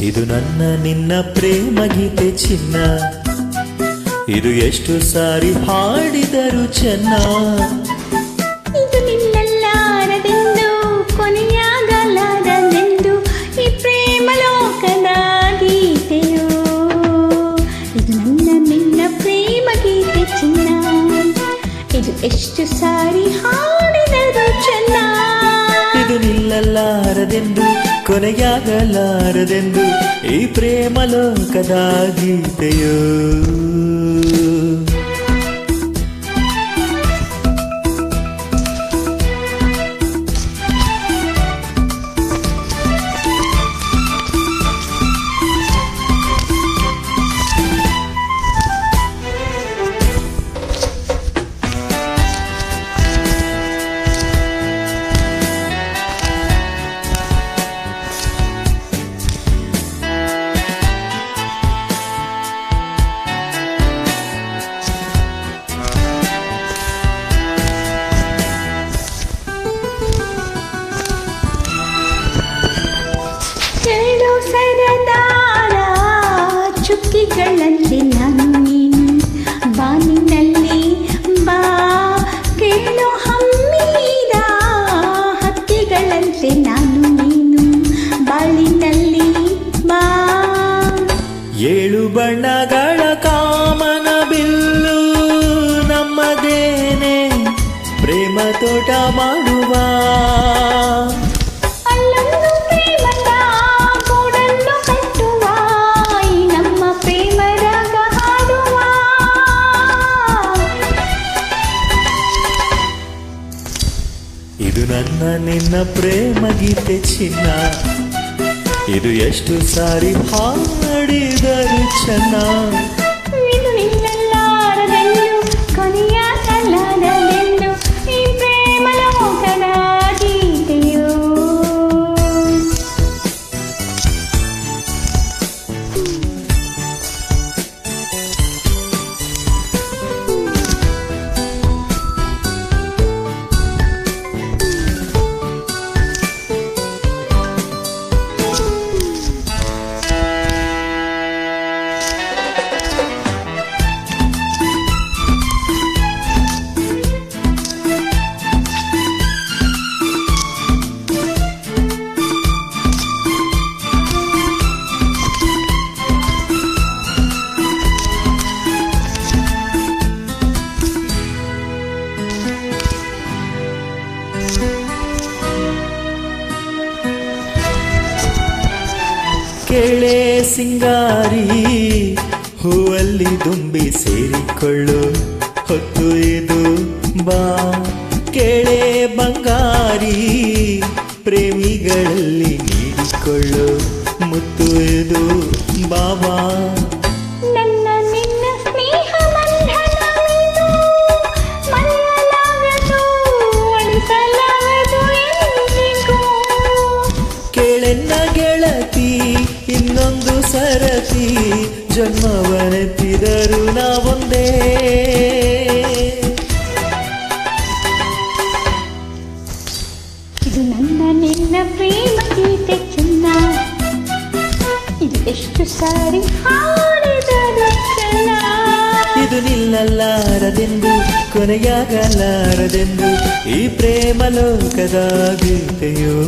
ಇದು ನನ್ನ ನಿನ್ನ ಪ್ರೇಮ ಗೀತೆ ಚಿನ್ನ. ಇದು ಎಷ್ಟು ಸಾರಿ ಹಾಡಿದರು ಚೆನ್ನ. ನಿಲ್ಲಲಾರದೆಂದು ಕೊನೆಯಾಗಲಾರದೆಂದು ಈ ಪ್ರೇಮ ಲೋಕದ ಗೀತೆಯೋ ಸರದಾರ ಚುಕ್ಕಿಗಳಲ್ಲಿ ನನ್ನಿ ನೀನು ಬಾನಿನಲ್ಲಿ ಬಾ, ಕೇಳು ಹಮ್ಮಿದ ಹಕ್ಕಿಗಳಂತೆ ನಾನು ನೀನು ಬಾಳಿನಲ್ಲಿ ಬಾ. ಏಳು ಬಣ್ಣಗಳ ಕಾಮನ ಬಿಲ್ಲು ನಮ್ಮದೇನೆ, ಪ್ರೇಮ ತೋಟ ಮಾಡುವ ಇದು ನನ್ನ ನಿನ್ನ ಪ್ರೇಮ ಗೀತೆ ಚಿನ್ನ. ಇದು ಎಷ್ಟು ಸಾರಿ ಹಾಡಿದರು ಚೆನ್ನ. ಕೇಳೆ ಸಿಂಗಾರಿ ಹೂವಲ್ಲಿ ದುಂಬಿ ಸೇರಿಕೊಳ್ಳು ಹೊತ್ತು ಇದು ಬಾ. ಕೇಳೆ ಬಂಗಾರಿ ಪ್ರೇಮಿಗಳಲ್ಲಿ ನೀಡಿಕೊಳ್ಳು ಮುತ್ತು ಇದು ಬಾಬಾ ಕೇಳೆನ್ನ ಗೆಳತಿ ಇನ್ನೊಂದು ಸರತಿ ಜನ್ಮವನೆತ್ತಿದರು ನಾವೊಂದೇ ಇದು ನನ್ನ ನಿನ್ನ ಪ್ರೇಮ ಗೀತೆ ಚೆನ್ನ ಇದು ಎಷ್ಟು ಸಾರಿ ಹಾಡಿದರು ಚೆನ್ನ ಇದು ನಿಲ್ಲಲಾರದೆಂದು ಕೊನೆಯಾಗಲಾರದೆಂದು ಈ ಪ್ರೇಮ ಲೋಕದ ಗೀತೆಯೋ